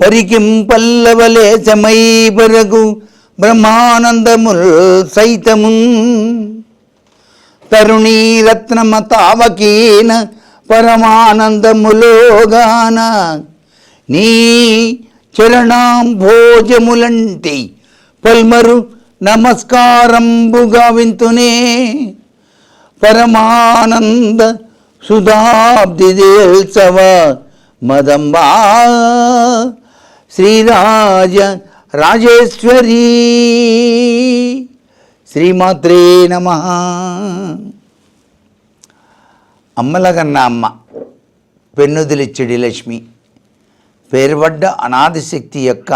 పరికిం పల్లవలేశమై బరగు బ్రహ్మానందముల్ సైతమున్ తరుణీరత్నమతావకీన పరమానందములోగాన నీ చరణాంభోజములంటి పల్మరు నమస్కారంబుగా వింతునే పరమానంద సుధాబ్ది దేల్సవ మదంబా శ్రీరాజ రాజేశ్వరీ. శ్రీమాత్రే నమ. అమ్మలగన్న అమ్మ పెన్నుదిలిచ్చిడి లక్ష్మి పేరుపడ్డ అనాదిశక్తి యొక్క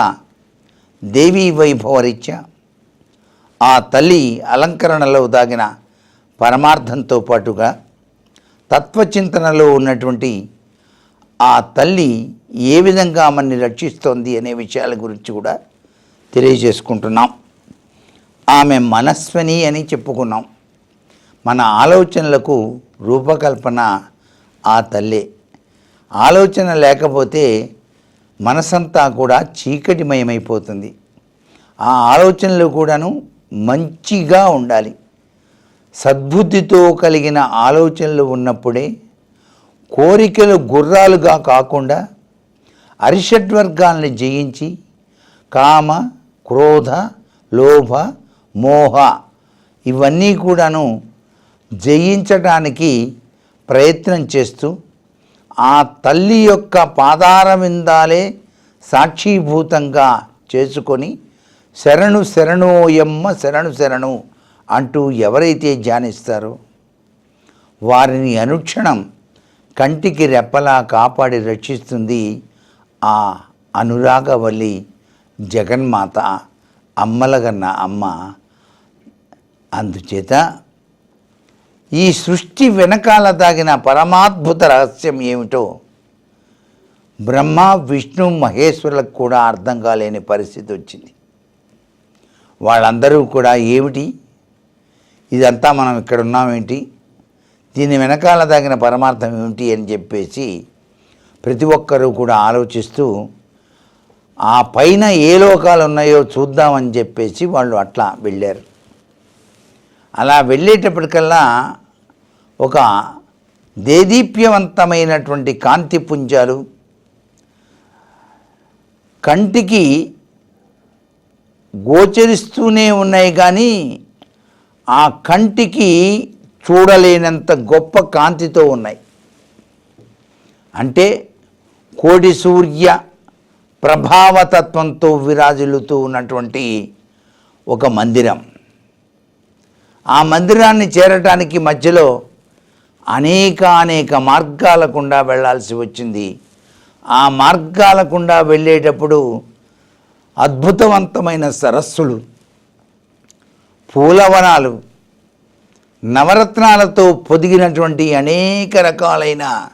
దేవీ వైభవరీత్యా ఆ తల్లి అలంకరణలో దాగిన పరమార్థంతో పాటుగా తత్వచింతనలో ఉన్నటువంటి ఆ తల్లి ఏ విధంగా మనని రక్షిస్తోంది అనే విషయాల గురించి కూడా తెలియజేసుకుంటున్నాం. ఆమె మనస్విని అని చెప్పుకున్నాం. మన ఆలోచనలకు రూపకల్పన ఆ తల్లే. ఆలోచన లేకపోతే మనసంతా కూడా చీకటిమయమైపోతుంది. ఆ ఆలోచనలు కూడాను మంచిగా ఉండాలి. సద్బుద్ధితో కలిగిన ఆలోచనలు ఉన్నప్పుడే కోరికలు గుర్రాలుగా కాకుండా అరిషడ్వర్గాల్ని జయించి కామ క్రోధ లోభ మోహ ఇవన్నీ కూడాను జయించడానికి ప్రయత్నం చేస్తూ ఆ తల్లి యొక్క పాదారవిందాలే సాక్షీభూతంగా చేసుకొని శరణు శరణోయమ్మ శరణు శరణు అంటూ ఎవరైతే ధ్యానిస్తారో వారిని అనుక్షణం కంటికి రెప్పలా కాపాడి రక్షిస్తుంది ఆ అనురాగవల్లి జగన్మాత అమ్మలగన్న అమ్మ. అందుచేత ఈ సృష్టి వెనకాల దాగిన పరమాద్భుత రహస్యం ఏమిటో బ్రహ్మ విష్ణు మహేశ్వరులకు కూడా అర్థం కాలేని పరిస్థితి వచ్చింది. వాళ్ళందరూ కూడా ఏమిటి? ఇదంతా మనం ఇక్కడ ఉన్నామేంటి? దీని వెనకాల తగిన పరమార్థం ఏమిటి అని చెప్పేసి ప్రతి ఒక్కరూ కూడా ఆలోచిస్తూ ఆ పైన ఏ లోకాలు ఉన్నాయో చూద్దామని చెప్పేసి వాళ్ళు అట్లా వెళ్ళారు. అలా వెళ్ళేటప్పటికల్లా ఒక దేదీప్యవంతమైనటువంటి కాంతి పుంజాలు కంటికి గోచరిస్తూనే ఉన్నాయి కానీ ఆ కంటికి చూడలేనంత గొప్ప కాంతితో ఉన్నాయి. అంటే కోడి సూర్య ప్రభావతత్వంతో విరాజిల్లుతూ ఉన్నటువంటి ఒక మందిరం. ఆ మందిరాన్ని చేరటానికి మధ్యలో అనేక అనేక మార్గాల గుండా వెళ్ళాల్సి వచ్చింది. ఆ మార్గాల గుండా వెళ్ళేటప్పుడు అద్భుతవంతమైన సరస్సులు పూలవనాలు నవరత్నాలతో పొదిగినటువంటి అనేక రకాలైన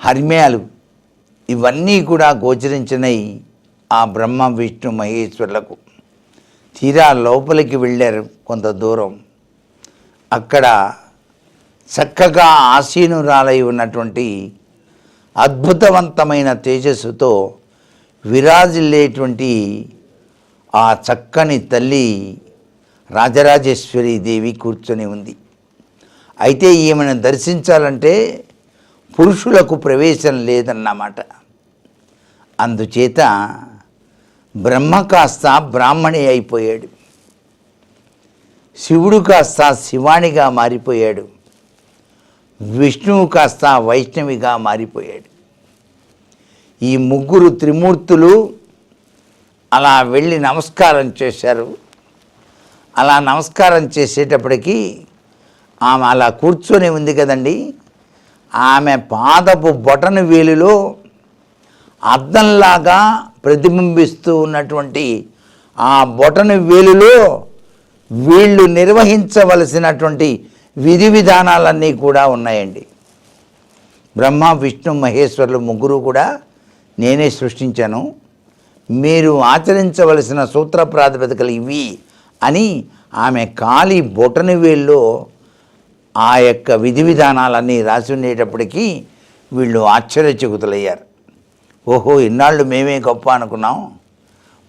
హర్మ్యాలు ఇవన్నీ కూడా గోచరించినాయి ఆ బ్రహ్మ విష్ణు మహేశ్వరులకు. తీరా లోపలికి వెళ్ళారు కొంత దూరం. అక్కడ చక్కగా ఆసీనురాలై ఉన్నటువంటి అద్భుతవంతమైన తేజస్సుతో విరాజిల్లేటువంటి ఆ చక్కని తల్లి రాజరాజేశ్వరి దేవి కూర్చొని ఉంది. అయితే ఈమెను దర్శించాలంటే పురుషులకు ప్రవేశం లేదన్నమాట. అందుచేత బ్రహ్మ కాస్త బ్రాహ్మణి అయిపోయాడు. శివుడు కాస్త శివానిగా మారిపోయాడు. విష్ణువు కాస్త వైష్ణవిగా మారిపోయాడు. ఈ ముగ్గురు త్రిమూర్తులు అలా వెళ్ళి నమస్కారం చేశారు. అలా నమస్కారం చేసేటప్పటికీ ఆమె అలా కూర్చొని ఉంది కదండి. ఆమె పాదపు బొటన వేలులో అద్దంలాగా ప్రతిబింబిస్తూ ఉన్నటువంటి ఆ బొటన వేలులో వీళ్ళు నిర్వహించవలసినటువంటి విధి విధానాలన్నీ కూడా ఉన్నాయండి. బ్రహ్మ విష్ణు మహేశ్వరులు ముగ్గురు కూడా నేనే సృష్టించాను. మీరు ఆచరించవలసిన సూత్ర ప్రాతిపదికలు ఇవి. అని ఆమె కాలి బొటని వేల్లో ఆ యొక్క విధి విధానాలన్నీ రాసి ఉండేటప్పటికీ వీళ్ళు ఆశ్చర్యచకుతులయ్యారు. ఓహో ఇన్నాళ్ళు మేమే గొప్ప అనుకున్నాం.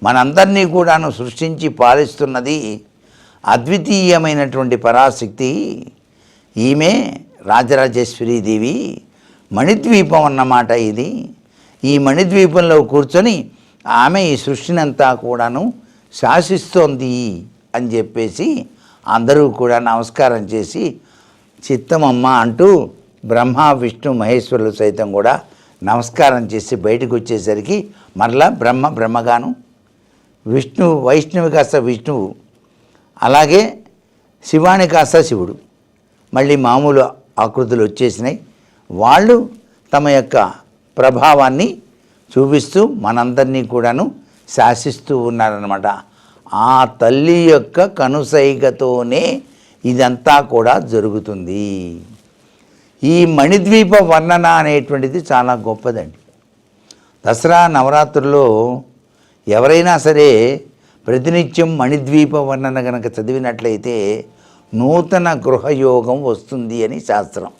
మనందరినీ కూడాను సృష్టించి పాలిస్తున్నది అద్వితీయమైనటువంటి పరాశక్తి. ఈమె రాజరాజేశ్వరీదేవి మణిద్వీపం అన్నమాట ఇది. ఈ మణిద్వీపంలో కూర్చొని ఆమె ఈ సృష్టినంతా కూడాను శాసిస్తోంది. అని చెప్పేసి అందరూ కూడా నమస్కారం చేసి చిత్తమమ్మ అంటూ బ్రహ్మ విష్ణు మహేశ్వరులు సైతం కూడా నమస్కారం చేసి బయటకు వచ్చేసరికి మరలా బ్రహ్మ బ్రహ్మగాను విష్ణు వైష్ణవి కాస్త విష్ణువు అలాగే శివాని కాస్త శివుడు. మళ్ళీ మామూలు ఆకృతులు వచ్చేసినాయి. వాళ్ళు తమ యొక్క ప్రభావాన్ని చూపిస్తూ మనందరినీ కూడాను శాసిస్తూ ఉన్నారనమాట ఆ తల్లి యొక్క కనుసైగతోనే ఇదంతా కూడా జరుగుతుంది. ఈ మణిద్వీప వర్ణన అనేటువంటిది చాలా గొప్పదండి. దసరా నవరాత్రుల్లో ఎవరైనా సరే ప్రతినిత్యం మణిద్వీప వర్ణన కనుక చదివినట్లయితే నూతన గృహయోగం వస్తుంది అని శాస్త్రం.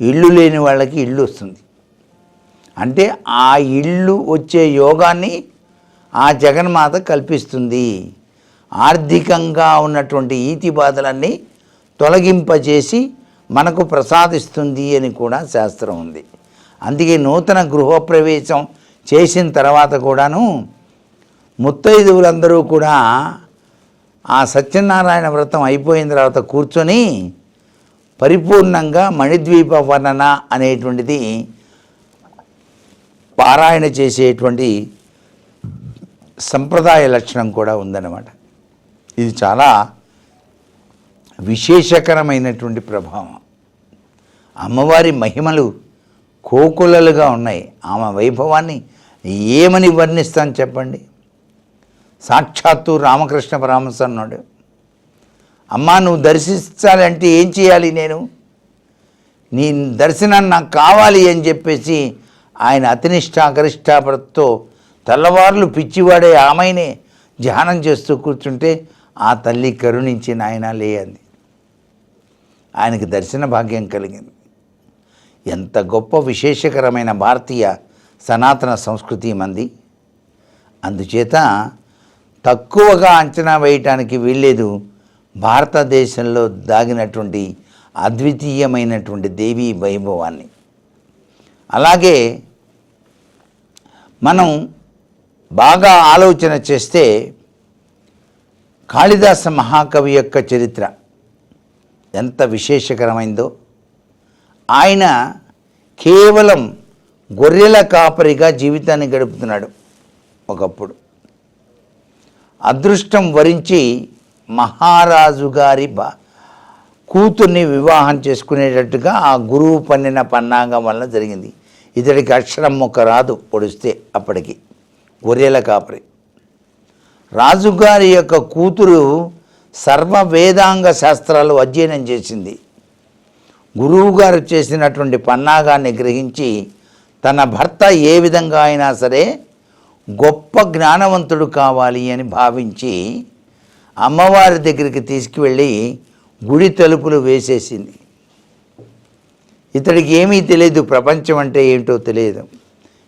ఇల్లు లేని వాళ్ళకి ఇల్లు వస్తుంది. అంటే ఆ ఇల్లు వచ్చే యోగాన్ని ఆ జగన్మాత కల్పిస్తుంది. ఆర్థికంగా ఉన్నటువంటి ఈతి బాధలన్నీ తొలగింపజేసి మనకు ప్రసాదిస్తుంది అని కూడా శాస్త్రం ఉంది. అందుకే నూతన గృహప్రవేశం చేసిన తర్వాత కూడాను ముత్తైదువులందరూ కూడా ఆ సత్యనారాయణ వ్రతం అయిపోయిన తర్వాత కూర్చొని పరిపూర్ణంగా మణిద్వీప వర్ణన అనేటువంటిది పారాయణ చేసేటువంటి సంప్రదాయ లక్షణం కూడా ఉందన్నమాట. ఇది చాలా విశేషకరమైనటువంటి ప్రభావం. అమ్మవారి మహిమలు కోకులలుగా ఉన్నాయి. ఆమె వైభవాన్ని ఏమని వర్ణిస్తాను చెప్పండి? సాక్షాత్తు రామకృష్ణ పరమహంస అన్నాడు. అమ్మా నువ్వు దర్శించాలంటే ఏం చేయాలి నేను? నీ దర్శనం నాకు కావాలి అని చెప్పేసి ఆయన అతినిష్ట గరిష్టాపరతో తెల్లవార్లు పిచ్చివాడే ఆమెనే ధ్యానం చేస్తూ కూర్చుంటే ఆ తల్లి కరుణించి నాయన లే అంది. ఆయనకి దర్శన భాగ్యం కలిగింది. ఎంత గొప్ప విశేషకరమైన భారతీయ సనాతన సంస్కృతి మంది. అందుచేత తక్కువగా అంచనా వేయటానికి వీల్లేదు. భారతదేశంలో దాగినటువంటి అద్వితీయమైనటువంటి దేవీ వైభవాన్ని. అలాగే మనం బాగా ఆలోచన చేస్తే కాళిదాస మహాకవి యొక్క చరిత్ర ఎంత విశేషకరమైందో. ఆయన కేవలం గొర్రెల కాపరిగా జీవితాన్ని గడుపుతున్నాడు ఒకప్పుడు. అదృష్టం వరించి మహారాజు గారి బా కూతుర్ని వివాహం చేసుకునేటట్టుగా ఆ గురువు పన్నిన పన్నాగం వల్ల జరిగింది. ఇతడికి అక్షరం మొక్క రాదు పొడిస్తే అప్పటికి. గొర్రెల కాపరి. రాజుగారి యొక్క కూతురు సర్వ వేదాంగ శాస్త్రాలు అధ్యయనం చేసింది. గురువుగారు చేసినటువంటి పన్నాగాన్ని గ్రహించి తన భర్త ఏ విధంగా అయినా సరే గొప్ప జ్ఞానవంతుడు కావాలి అని భావించి అమ్మవారి దగ్గరికి తీసుకువెళ్ళి గుడి తలుపులు వేసేసింది. ఇతడికి ఏమీ తెలియదు ప్రపంచం అంటే ఏంటో తెలియదు.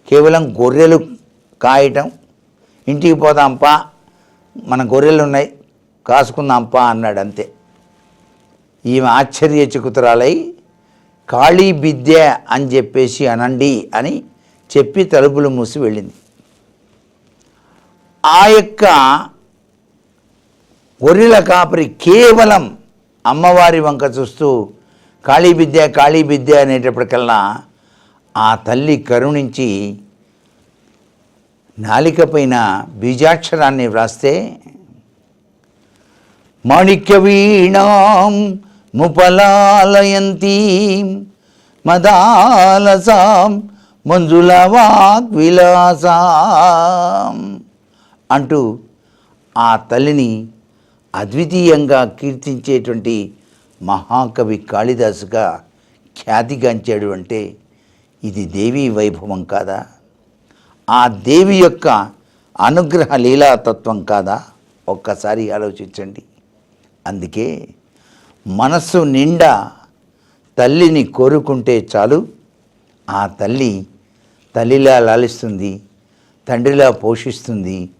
కేవలం గొర్రెలు కాయటం. ఇంటికి పోదాంపా మన గొర్రెలు ఉన్నాయి కాసుకుందాంపా అన్నాడు అంతే. ఈమె ఆశ్చర్య చికుతురాలై ఖాళీ బిద్య అని చెప్పేసి అనండి అని చెప్పి తలుపులు మూసి వెళ్ళింది. ఆ యొక్క గొర్రెల కాపరి కేవలం అమ్మవారి వంక చూస్తూ కాళీ బిద్య కాళీ బిద్య అనేటప్పటికల్లా ఆ తల్లి కరుణించి నాలిక పైన బీజాక్షరాన్ని వ్రాస్తే మాణిక్యవీణాం ముపలాలయంతి మదాలసాం మంజుల వాగ్విలాసాం అంటూ ఆ తల్లిని అద్వితీయంగా కీర్తించేటువంటి మహాకవి కాళిదాసుగా ఖ్యాతిగాంచాడు అంటే ఇది దేవీ వైభవం కాదా? ఆ దేవి యొక్క అనుగ్రహ లీలాతత్వం కాదా? ఒక్కసారి ఆలోచించండి. అందుకే మనస్సు నిండా తల్లిని కోరుకుంటే చాలు. ఆ తల్లి తల్లిలా లాలిస్తుంది తండ్రిలా పోషిస్తుంది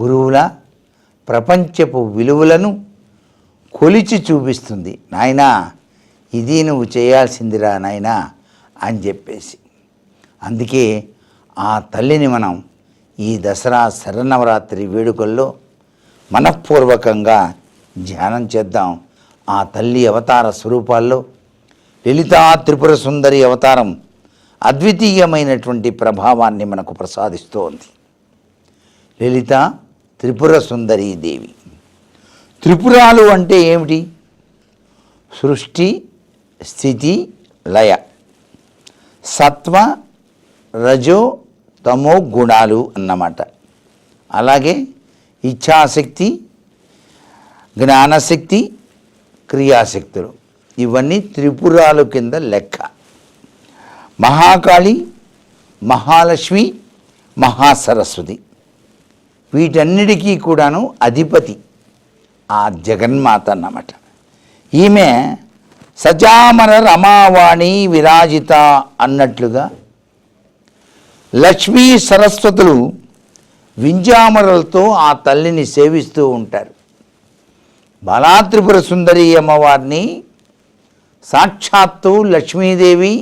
గురువులా ప్రపంచపు విలువలను కొలిచి చూపిస్తుంది. నాయనా ఇది నువ్వు చేయాల్సిందిరా నాయనా అని చెప్పేసి. అందుకే ఆ తల్లిని మనం ఈ దసరా శరన్నవరాత్రి వేడుకల్లో మనఃపూర్వకంగా ధ్యానం చేద్దాం. ఆ తల్లి అవతార స్వరూపాల్లో లలితా త్రిపుర సుందరి అవతారం అద్వితీయమైనటువంటి ప్రభావాన్ని మనకు ప్రసాదిస్తోంది. లలిత త్రిపుర సుందరీ దేవి. త్రిపురాలు అంటే ఏమిటి? సృష్టి స్థితి లయ. సత్వ రజో తమో గుణాలు అన్నమాట. అలాగే ఇచ్ఛాశక్తి జ్ఞానశక్తి క్రియాశక్తులు. ఇవన్నీ త్రిపురాలు కింద లెక్క. మహాకాళి మహాలక్ష్మి మహాసరస్వతి. వీటన్నిటికీ కూడాను అధిపతి ఆ జగన్మాత అన్నమాట. ఈమె సజామర రమావాణి విరాజిత అన్నట్లుగా లక్ష్మీ సరస్వతులు వింజామరలతో ఆ తల్లిని సేవిస్తూ ఉంటారు. బాలాత్రిపుర సుందరి అమ్మవారిని సాక్షాత్తు లక్ష్మీదేవి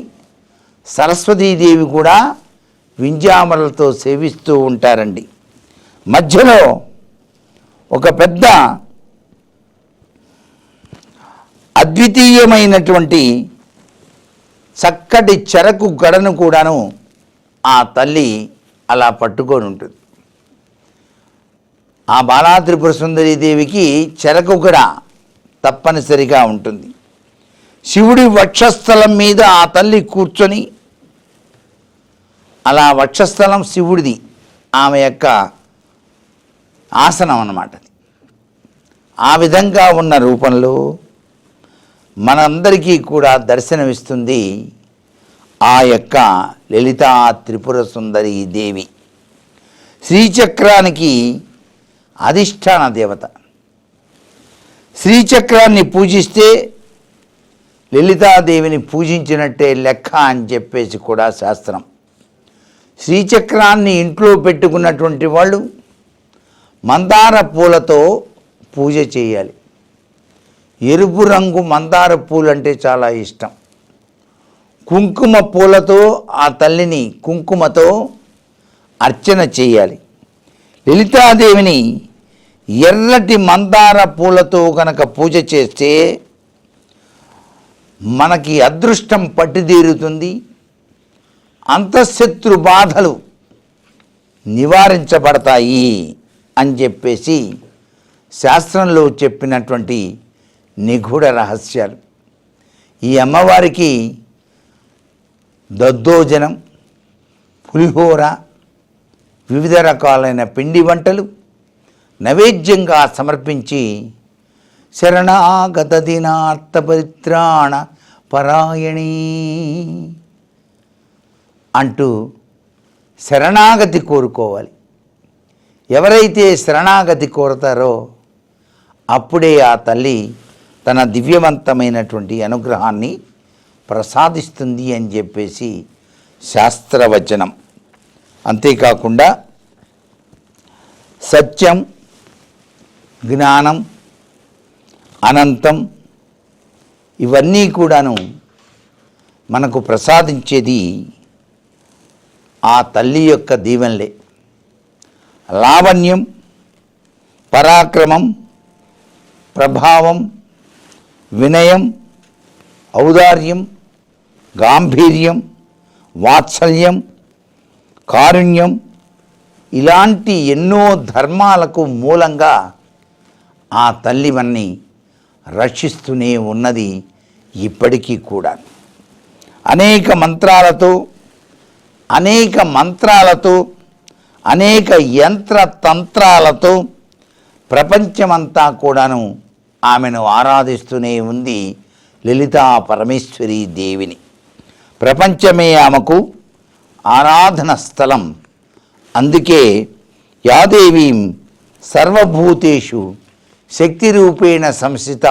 సరస్వతీదేవి కూడా వింజామరలతో సేవిస్తూ ఉంటారండి. మధ్యలో ఒక పెద్ద అద్వితీయమైనటువంటి చక్కటి చెరకు గడను కూడాను ఆ తల్లి అలా పట్టుకొని ఉంటుంది. ఆ బాలాత్రిపుర సుందరి దేవికి చెరకు తప్పనిసరిగా ఉంటుంది. శివుడి వక్షస్థలం మీద ఆ తల్లి కూర్చొని అలా వక్షస్థలం శివుడిది ఆమె యొక్క ఆసనం అన్నమాట ఆ విధంగా ఉన్న రూపంలో మనందరికీ కూడా దర్శనమిస్తుంది ఆ యొక్క లలితా త్రిపుర సుందరి దేవి. శ్రీచక్రానికి అధిష్టాన దేవత. శ్రీచక్రాన్ని పూజిస్తే లలితాదేవిని పూజించినట్టే లెక్క అని చెప్పేసి కూడా శాస్త్రం. శ్రీచక్రాన్ని ఇంట్లో పెట్టుకున్నటువంటి వాళ్ళు మందార పూలతో పూజ చేయాలి. ఎరుపు రంగు మందార పూలు అంటే చాలా ఇష్టం. కుంకుమ పూలతో ఆ తల్లిని కుంకుమతో అర్చన చేయాలి. లలితాదేవిని ఎర్రటి మందార పూలతో కనుక పూజ చేస్తే మనకి అదృష్టం పట్టిదీరుతుంది. అంతఃశత్రు బాధలు నివారించబడతాయి అని చెప్పేసి శాస్త్రంలో చెప్పినటువంటి నిగూఢ రహస్యాలు. ఈ అమ్మవారికి దద్దోజనం పులిహోర వివిధ రకాలైన పిండి వంటలు నైవేద్యంగా సమర్పించి శరణాగత దినార్థ పరిత్రాణ పరాయణీ అంటూ శరణాగతి కోరుకోవాలి. ఎవరైతే శరణాగతి కోరతారో అప్పుడే ఆ తల్లి తన దివ్యవంతమైనటువంటి అనుగ్రహాన్ని ప్రసాదిస్తుంది అని చెప్పేసి శాస్త్రవచనం. అంతేకాకుండా సత్యం జ్ఞానం అనంతం ఇవన్నీ కూడాను మనకు ప్రసాదించేది ఆ తల్లి యొక్క దీవెనలే. లావణ్యం పరాక్రమం ప్రభావం వినయం ఔదార్యం గాంభీర్యం వాత్సల్యం కారుణ్యం ఇలాంటి ఎన్నో ధర్మాలకు మూలంగా ఆ తల్లివన్నీ రక్షిస్తూనే ఉన్నది ఇప్పటికీ కూడా. అనేక మంత్రాలతో అనేక మంత్రాలతో అనేక యంత్ర తంత్రాలతో ప్రపంచమంతా కూడాను ఆమెను ఆరాధిస్తూనే ఉంది లలితా పరమేశ్వరి దేవిని. ప్రపంచమే ఆమెకు ఆరాధన స్థలం. అందుకే యాదేవీం సర్వభూతేషు శక్తిరూపేణ సంస్థిత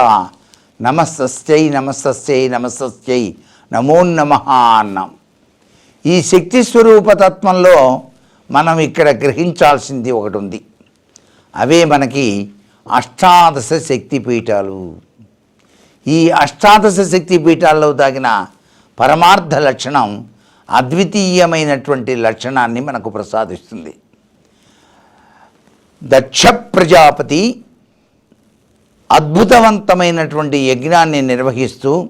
నమస్తై నమస్తై నమస్తై నమో నమ అన్నాం. ఈ శక్తి స్వరూప తత్వంలో మనం ఇక్కడ గ్రహించాల్సింది ఒకటి ఉంది అవే మనకి అష్టాదశ శక్తి పీఠాలు ఈ అష్టాదశ శక్తి పీఠాల్లో దాగిన పరమార్థ లక్షణం అద్వితీయమైనటువంటి లక్షణాన్ని మనకు ప్రసాదిస్తుంది. దక్ష ప్రజాపతి అద్భుతవంతమైనటువంటి యజ్ఞాన్ని నిర్వహిస్తూ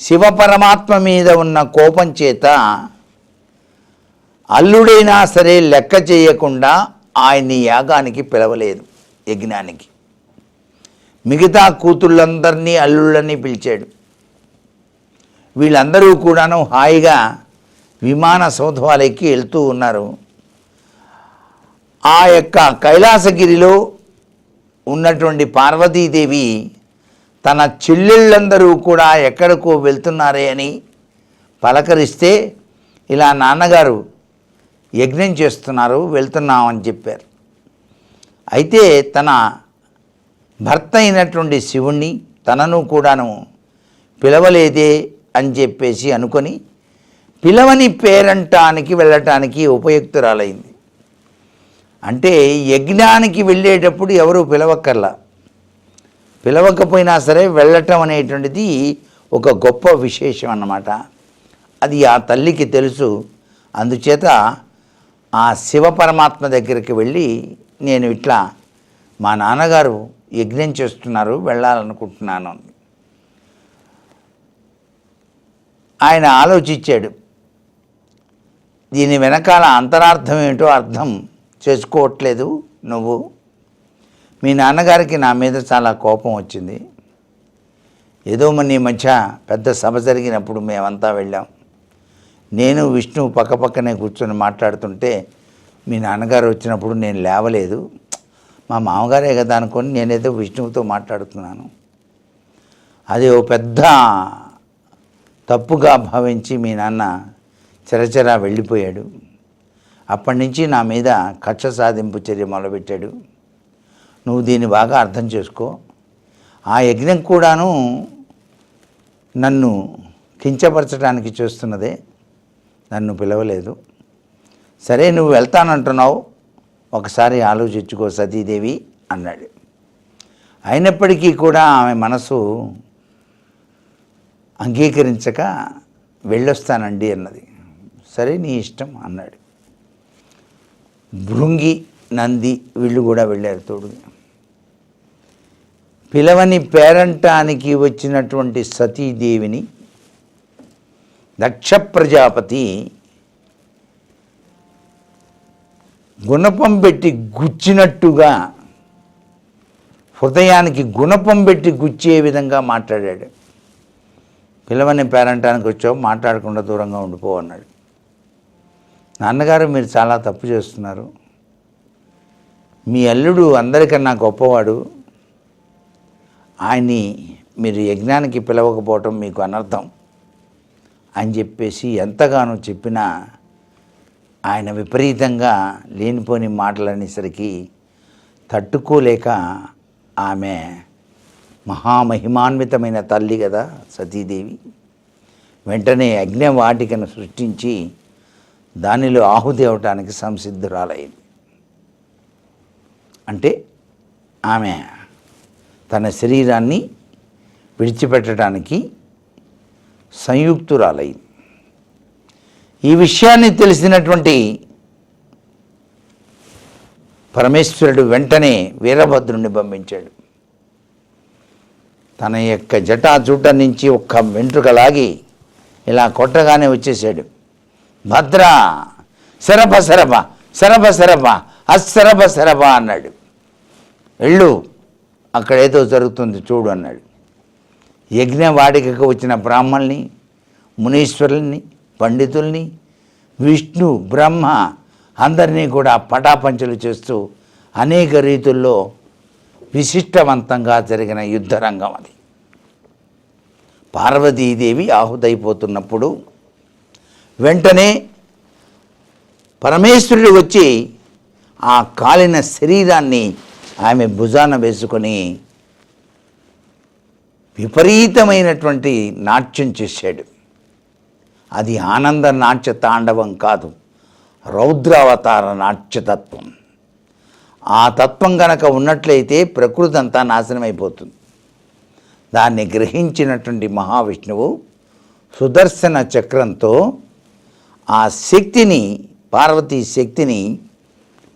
శివపరమాత్మ మీద ఉన్న కోపం చేత అల్లుడైనా సరే లెక్క చేయకుండా ఆయన్ని యాగానికి పిలవలేదు యజ్ఞానికి. మిగతా కూతుళ్ళందరినీ అల్లుళ్ళని పిలిచాడు. వీళ్ళందరూ కూడాను హాయిగా విమాన సౌధవాలెక్కి వెళ్తూ ఉన్నారు. ఆ యొక్క కైలాసగిరిలో ఉన్నటువంటి పార్వతీదేవి తన చెల్లెళ్ళందరూ కూడా ఎక్కడికో వెళ్తున్నారే అని పలకరిస్తే ఇలా నాన్నగారు యజ్ఞం చేస్తున్నారు వెళ్తున్నామని చెప్పారు. అయితే తన భర్త అయినటువంటి శివుణ్ణి తనను కూడాను పిలవలేదే అని చెప్పేసి అనుకొని పిలవని పేరంటానికి వెళ్ళటానికి ఉపయుక్తురాలైంది. అంటే యజ్ఞానికి వెళ్ళేటప్పుడు ఎవరు పిలవక్కర్లా. పిలవకపోయినా సరే వెళ్ళటం అనేటువంటిది ఒక గొప్ప విశేషం అన్నమాట. అది ఆ తల్లికి తెలుసు. అందుచేత ఆ శివ పరమాత్మ దగ్గరికి వెళ్ళి నేను ఇట్లా మా నాన్నగారు యజ్ఞం చేస్తున్నారు వెళ్ళాలనుకుంటున్నాను అంది. ఆయన ఆలోచించాడు. దీని వెనకాల అంతరార్థం ఏంటో అర్థం చేసుకోవట్లేదు నువ్వు. మీ నాన్నగారికి నా మీద చాలా కోపం వచ్చింది. ఏదో మన ఈ మధ్య పెద్ద సభ జరిగినప్పుడు మేమంతా వెళ్ళాం. నేను విష్ణు పక్కపక్కనే కూర్చొని మాట్లాడుతుంటే మీ నాన్నగారు వచ్చినప్పుడు నేను లేవలేదు. మా మామగారే కదా అనుకొని నేనేదో విష్ణువుతో మాట్లాడుతున్నాను. అది ఓ పెద్ద తప్పుగా భావించి మీ నాన్న చెరచెరా వెళ్ళిపోయాడు. అప్పటి నుంచి నా మీద కక్ష సాధింపు చర్య మొదలుపెట్టాడు. నువ్వు దీన్ని బాగా అర్థం చేసుకో. ఆ యజ్ఞం కూడాను నన్ను కించపరచడానికి చేస్తున్నదే. నన్ను పిలవలేదు. సరే నువ్వు వెళ్తానంటున్నావు. ఒకసారి ఆలోచించుకో సతీదేవి అన్నాడు. అయినప్పటికీ కూడా ఆమె మనసు అంగీకరించక వెళ్ళొస్తానండి అన్నది. సరే నీ ఇష్టం అన్నాడు. భృంగి నంది వీళ్ళు కూడా వెళ్ళారు తోడుగా పిలవని పేరంటానికి వచ్చినటువంటి సతీదేవిని దక్ష ప్రజాపతి గుణపం పెట్టి గుచ్చినట్టుగా హృదయానికి గుణపం పెట్టి గుచ్చే విధంగా మాట్లాడాడు. పిలవని పేరంటానికి వచ్చావు మాట్లాడకుండా దూరంగా ఉండిపో అన్నాడు. నాన్నగారు మీరు చాలా తప్పు చేస్తున్నారు. మీ అల్లుడు అందరికన్నా గొప్పవాడు. ఆయన్ని మీరు యజ్ఞానికి పిలవకపోవటం మీకు అనర్థం అని చెప్పేసి ఎంతగానో చెప్పినా ఆయన విపరీతంగా లేనిపోని మాటలనేసరికి తట్టుకోలేక ఆమె మహామహిమాన్వితమైన తల్లి కదా సతీదేవి. వెంటనే అగ్నివాటికను సృష్టించి దానిలో ఆహుతి అవటానికి సంసిద్ధురాలైంది. అంటే ఆమె తన శరీరాన్ని విడిచిపెట్టడానికి సంయుక్తురాలైంది. ఈ విషయాన్ని తెలిసినటువంటి పరమేశ్వరుడు వెంటనే వీరభద్రుణ్ణి పంపించాడు. తన యొక్క జటాజుట నుంచి ఒక్క వెంట్రుక లాగి ఇలా కొట్టగానే వచ్చేసాడు. భద్ర శరభ శరభ శరభ శరభ అశరభ శరభ అన్నాడు. వెళ్ళు అక్కడ ఏదో జరుగుతుంది చూడు అన్నాడు. యజ్ఞ వాడికకు వచ్చిన బ్రాహ్మణ్ణి మునీశ్వరుల్ని పండితుల్ని విష్ణు బ్రహ్మ అందరినీ కూడా పటాపంచలు చేస్తూ అనేక రీతుల్లో విశిష్టవంతంగా జరిగిన యుద్ధరంగం అది. పార్వతీదేవి ఆహుతైపోతున్నప్పుడు వెంటనే పరమేశ్వరుడు వచ్చి ఆ కాలిన శరీరాన్ని ఆమె భుజాన వేసుకొని విపరీతమైనటువంటి నాట్యం చేశాడు. అది ఆనంద నాట్య తాండవం కాదు రౌద్రావతార నాట్యతత్వం. ఆ తత్వం గనక ఉన్నట్లయితే ప్రకృతి అంతా నాశనం అయిపోతుంది దాన్ని గ్రహించినటువంటి మహావిష్ణువు సుదర్శన చక్రంతో ఆ శక్తిని పార్వతీ శక్తిని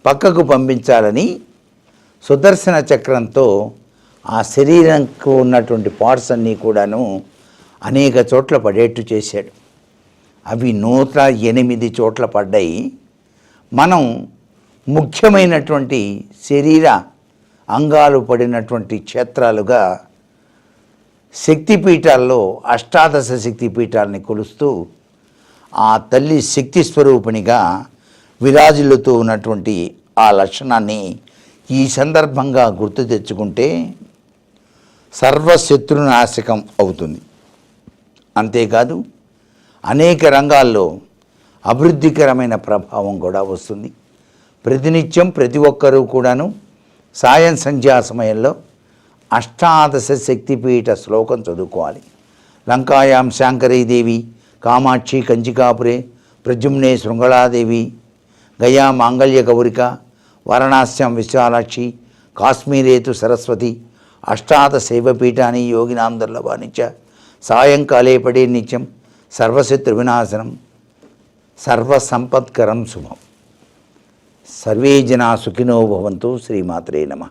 పక్కకు పంపించాలని సుదర్శన చక్రంతో ఆ శరీరంకు ఉన్నటువంటి పార్ట్స్ అన్నీ కూడాను అనేక చోట్ల పడేట్టు చేశాడు. అవి నూట ఎనిమిది చోట్ల పడ్డాయి. మనం ముఖ్యమైనటువంటి శరీర అంగాలు పడినటువంటి క్షేత్రాలుగా శక్తిపీఠాల్లో అష్టాదశ శక్తిపీఠాలని కొలుస్తూ ఆ తల్లి శక్తి స్వరూపిణిగా విరాజిల్లుతూ ఉన్నటువంటి ఆ లక్షణాన్ని ఈ సందర్భంగా గుర్తు తెచ్చుకుంటే సర్వశత్రునాశకం అవుతుంది. అంతేకాదు అనేక రంగాల్లో అభివృద్ధికరమైన ప్రభావం కూడా వస్తుంది. ప్రతినిత్యం ప్రతి ఒక్కరూ కూడాను సాయం సంధ్యా సమయంలో అష్టాదశ శక్తిపీఠ శ్లోకం చదువుకోవాలి. లంకాయాం శాంకరీదేవి కామాక్షి కంచికాపురే ప్రజుమ్నే శృంగళాదేవి గయా మాంగళ్య గౌరిక వారణాస్యం విశాలాక్షి కాశ్మీరేతు సరస్వతి అష్టాద శైవపీఠాన్ని యోగినాందర్లభానిచ సాయంకాలే పడే నిత్యం సర్వశత్రు వినాశనం సర్వసంపత్కరం శుభం. సర్వే జనా సుఖినో భవంతు శ్రీమాత్రే నమః.